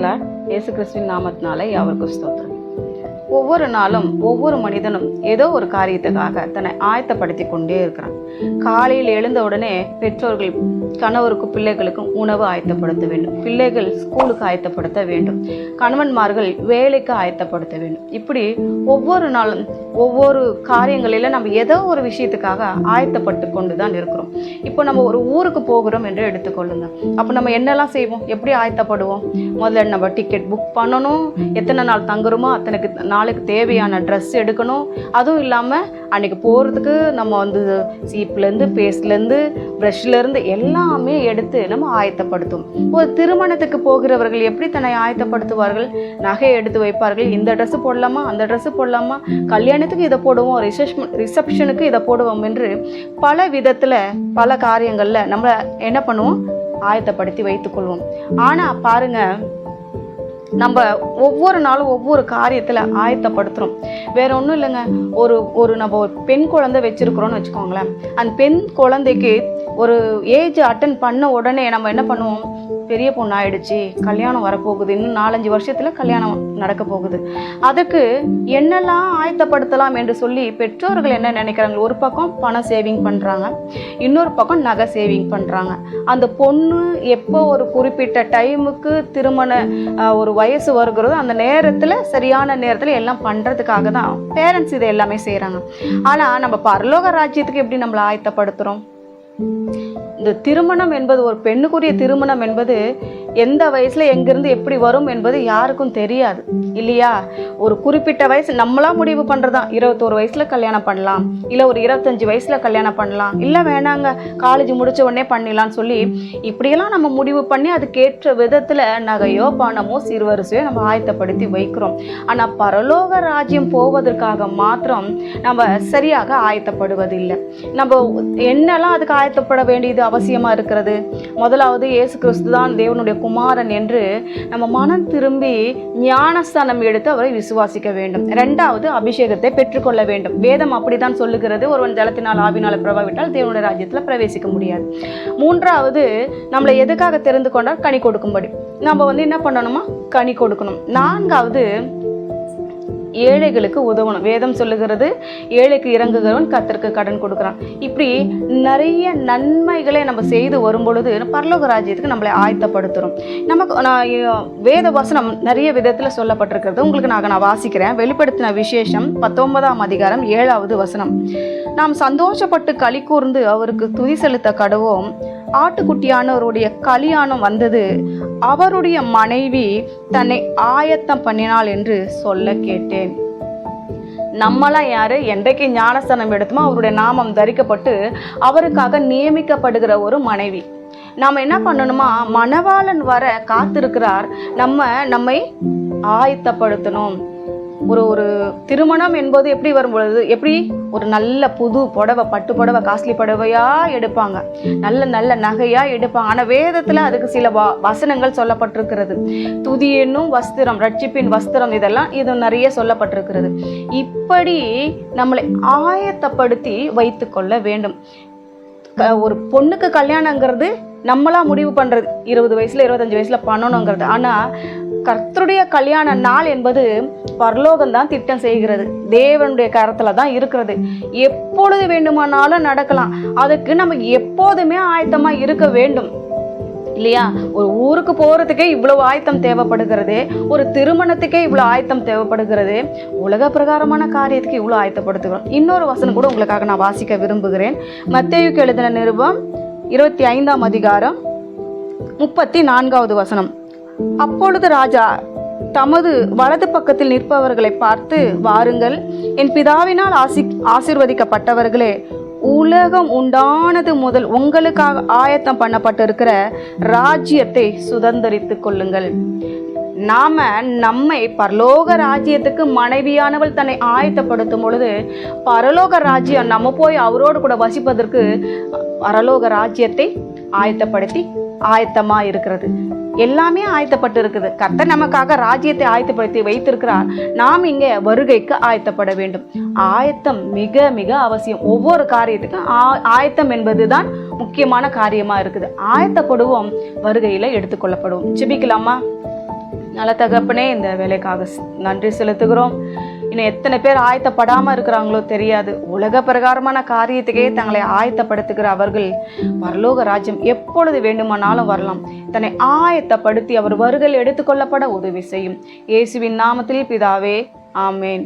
Praise the Lord இயேசு கிறிஸ்துவின் நாமத்தினால அவருக்கு ஸ்தோத்திரம். ஒவ்வொரு நாளும் ஒவ்வொரு மனிதனும் ஏதோ ஒரு காரியத்துக்காக தன்னை ஆயத்தப்படுத்தி கொண்டே இருக்கிறான். காலையில் எழுந்த உடனே பெற்றோர்கள் கணவருக்கும் பிள்ளைகளுக்கும் உணவு ஆயத்தப்படுத்த வேண்டும். பிள்ளைகள் ஸ்கூலுக்கு ஆயத்தப்படுத்த வேண்டும். கணவன்மார்கள் வேலைக்கு ஆயத்தப்படுத்த வேண்டும். இப்படி ஒவ்வொரு நாளும் ஒவ்வொரு காரியங்களில் நம்ம ஏதோ ஒரு விஷயத்துக்காக ஆயத்தப்பட்டு கொண்டு தான் இருக்கிறோம். இப்போ நம்ம ஒரு ஊருக்கு போகிறோம் என்று எடுத்துக்கொள்ளுங்க அப்போ நம்ம என்னெல்லாம் செய்வோம்? எப்படி ஆயத்தப்படுவோம்? முதல்ல நம்ம டிக்கெட் புக் பண்ணணும். எத்தனை நாள் தங்குறோமோ அத்தனைக்கு நாளுக்கு தேவையான ட்ரெஸ் எடுக்கணும். அதுவும் இல்லாமல் அன்றைக்கி போகிறதுக்கு நம்ம வந்து சீப்லேருந்து பேஸ்ட்லேருந்து ப்ரஷ்லேருந்து எல்லாமே எடுத்து நம்ம ஆயத்தப்படுத்தும். ஒரு திருமணத்துக்கு போகிறவர்கள் எப்படி தன்னை ஆயத்தப்படுத்துவார்கள்? நகை எடுத்து வைப்பார்கள். இந்த ட்ரெஸ்ஸு போடலாமா? அந்த ட்ரெஸ்ஸு போடலாமா? கல்யாணத்துக்கு இதை போடுவோம். ரிசப்ஷன் ரிசப்ஷனுக்கு இதை போடுவோம் என்று பல விதத்தில் பல காரியங்களில் நம்ம என்ன பண்ணுவோம்? ஆயத்தப்படுத்தி வைத்துக்கொள்வோம் ஆனால் பாருங்கள் நம்ம ஒவ்வொரு நாளும் ஒவ்வொரு காரியத்தில் ஆயத்தப்படுத்துகிறோம் வேற ஒன்றும் இல்லைங்க. ஒரு ஒரு நம்ம ஒரு பெண் குழந்தை வச்சுருக்குறோன்னு வச்சுக்கோங்களேன். அந்த பெண் குழந்தைக்கு ஒரு ஏஜ் அட்டன் பண்ண உடனே நம்ம என்ன பண்ணுவோம்? பெரிய பொண்ணு ஆயிடுச்சு கல்யாணம் வரப்போகுது இன்னும் நாலஞ்சு வருஷத்தில் கல்யாணம் நடக்க போகுது. அதுக்கு என்னெல்லாம் ஆயத்தப்படுத்தலாம் என்று சொல்லி பெற்றோர்கள் என்ன நினைக்கிறாங்க? ஒரு பக்கம் பணம் சேவிங் பண்ணுறாங்க இன்னொரு பக்கம் நகை சேவிங் பண்ணுறாங்க அந்த பொண்ணு எப்போ ஒரு குறிப்பிட்ட டைமுக்கு திருமண ஒரு வயசு வருகிறதோ அந்த நேரத்தில் சரியான நேரத்தில் எல்லாம் பண்ணுறதுக்காக தான் பேரண்ட்ஸ் இதை எல்லாமே செய்கிறாங்க ஆனால் நம்ம பரலோக ராஜ்யத்துக்கு எப்படி நம்மளை ஆயத்தப்படுத்துகிறோம் இந்த திருமணம் என்பது ஒரு பெண்ணுக்குரிய திருமணம் என்பது எந்த வயசில் எங்கிருந்து எப்படி வரும் என்பது யாருக்கும் தெரியாது. இல்லையா? ஒரு குறிப்பிட்ட வயசு நம்மளா முடிவு பண்றதா இருபத்தோரு வயசில் கல்யாணம் பண்ணலாம். இல்லை ஒரு இருபத்தஞ்சி வயசில் கல்யாணம் பண்ணலாம். இல்லை வேணாங்க காலேஜ் முடித்த உடனே பண்ணிடலாம்னு சொல்லி இப்படியெல்லாம் நம்ம முடிவு பண்ணி அதுக்கேற்ற விதத்தில் நகையோ பணமோ சிறுவரிசையோ நம்ம ஆயத்தப்படுத்தி வைக்கிறோம். ஆனால் பரலோக ராஜ்யம் போவதற்காக மாத்திரம் நம்ம சரியாக ஆயத்தப்படுவதில்லை. நம்ம என்னெல்லாம் அதுக்கு ஆயத்தப்பட வேண்டியது அவசியமாக இருக்கிறது? முதலாவது இயேசு கிறிஸ்து தான் தேவனுடைய குமாரன் என்று நம்ம மனம் திரும்பி ஞானஸ்தானம் எடுத்து அவரை விசுவாசிக்க வேண்டும். ரெண்டாவது அபிஷேகத்தை பெற்றுக்கொள்ள வேண்டும். வேதம் அப்படிதான் சொல்லுகிறது. ஒருவன் ஜலத்தினால் ஆவினால் பிரபாவிட்டால் தேவனுடைய ராஜ்யத்தில் பிரவேசிக்க முடியாது. மூன்றாவது நம்மளை எதுக்காக தெரிந்து கொண்டால் கனி கொடுக்கும்படி. நம்ம வந்து என்ன பண்ணணுமா? கனி கொடுக்கணும். நான்காவது ஏழைகளுக்கு உதவணும். வேதம் சொல்லுகிறது ஏழைக்கு இறங்குகிறவன் கத்திற்கு கடன் கொடுக்குறான். இப்படி நிறைய நன்மைகளை நம்ம செய்து வரும்பொழுது பரலோக ராஜ்யத்துக்கு நம்மளை ஆயத்தப்படுத்துகிறோம் நமக்கு நான் வேத வசனம் நிறைய விதத்தில் சொல்லப்பட்டிருக்கிறது. உங்களுக்கு நான் நான் வாசிக்கிறேன். வெளிப்படுத்தின விசேஷம் பத்தொன்பதாம் அதிகாரம் ஏழாவது வசனம். நாம் சந்தோஷப்பட்டு களி கூர்ந்து அவருக்கு துதி செலுத்த கடவோம். ஆட்டுக்குட்டியானவருடைய கல்யாணம் வந்தது. அவருடைய மனைவி தன்னை ஆயத்தம் பண்ணினாள் என்று சொல்ல கேட்டேன். நம்மளாம் யார்? என்றைக்கு ஞானஸ்தானம் எடுத்துமோ அவருடைய நாமம் தரிக்கப்பட்டு அவருக்காக நியமிக்கப்படுகிற ஒரு மனைவி. நாம் என்ன பண்ணணுமா? மணவாளன் வர காத்திருக்கிறார். நம்ம நம்மை ஆயத்தப்படுத்தணும். ஒரு ஒரு திருமணம் என்பது எப்படி வரும்பொழுது எப்படி? ஒரு நல்ல புது புடவை பட்டு புடவை காஸ்ட்லி புடவையா எடுப்பாங்க. நல்ல நல்ல நகையா எடுப்பாங்க. ஆனால் வேதத்தில் அதுக்கு சில வ வசனங்கள் சொல்லப்பட்டிருக்கிறது. துதி என்னும் வஸ்திரம் ரட்சிப்பின் வஸ்திரம் இதெல்லாம் இது நிறைய சொல்லப்பட்டிருக்கிறது. இப்படி நம்மளை ஆயத்தப்படுத்தி வைத்து கொள்ள வேண்டும் ஒரு பொண்ணுக்கு கல்யாணங்கிறது நம்மளா முடிவு பண்றது இருபது வயசுல இருபத்தஞ்சு வயசுல பண்ணணுங்கிறது. ஆனா கர்த்தருடைய கல்யாண நாள் என்பது பரலோகம் தான் திட்டம் செய்கிறது. தேவனுடைய கரத்துல தான் இருக்கிறது. எப்பொழுது வேண்டுமானாலும் நடக்கலாம். அதுக்கு நம்ம எப்போதுமே ஆயத்தமா இருக்க வேண்டும். இல்லையா? ஒரு ஊருக்கு போகிறதுக்கே இவ்வளவு ஆயத்தம் தேவைப்படுகிறது ஒரு திருமணத்துக்கே இவ்வளோ ஆயத்தம் தேவைப்படுகிறது உலக பிரகாரமான காரியத்துக்கு இவ்வளோ ஆயத்தப்படுத்துகிறோம். இன்னொரு வசனம் கூட உங்களுக்காக நான் வாசிக்க விரும்புகிறேன். மத்தேயுக்கு எழுதின நிருபம் இருபத்தி ஐந்தாம் அதிகாரம் முப்பத்தி நான்காவது வசனம். அப்பொழுது ராஜா தமது வலது பக்கத்தில் நிற்பவர்களை பார்த்து வாருங்கள் என் பிதாவினால் ஆசி ஆசிர்வதிக்கப்பட்டவர்களே உலகம் உண்டானது முதல் உங்களுக்காக ஆயத்தம் பண்ணப்பட்டிருக்கிற ராஜ்யத்தை சுதந்தரித்துக் கொள்ளுங்கள். நாம நம்மை பரலோக ராஜ்யத்துக்கு மனைவியானவள் தன்னை ஆயத்தப்படுத்தும் பொழுது பரலோக ராஜ்யம் நம்ம போய் அவரோடு கூட வசிப்பதற்கு பரலோக ராஜ்யத்தை ஆயத்தப்படுத்தி ஆயத்தமாக இருக்கிறது. எல்லாமே ஆயத்தப்பட்டு இருக்குது கர்த்தர் நமக்காக ராஜ்யத்தை ஆயத்தப்படுத்தி வைத்திருக்கிறார். நாம் இங்கே வருகைக்கு ஆயத்தப்பட வேண்டும். ஆயத்தம் மிக மிக அவசியம். ஒவ்வொரு காரியத்துக்கும் ஆ- ஆயத்தம் என்பதுதான் முக்கியமான காரியமாக இருக்குது. ஆயத்தப்படுவோம் வருகையில் எடுத்துக்கொள்ளப்படுவோம். ஜெபிக்கலாமா? நல்ல தகப்பனே இந்த வேலைக்காக நன்றி செலுத்துகிறோம். இன்னும் எத்தனை பேர் ஆயத்தப்படாமல் இருக்கிறாங்களோ தெரியாது. உலக பிரகாரமான காரியத்துக்கே தங்களை ஆயத்தப்படுத்துகிற அவர்கள் பரலோக ராஜ்யம் எப்பொழுது வேண்டுமானாலும் வரலாம். தன்னை ஆயத்தப்படுத்தி அவர் வருகையில் எடுத்துக்கொள்ளப்பட உதவி செய்யும். இயேசுவின் நாமத்தில் பிதாவே ஆமேன்.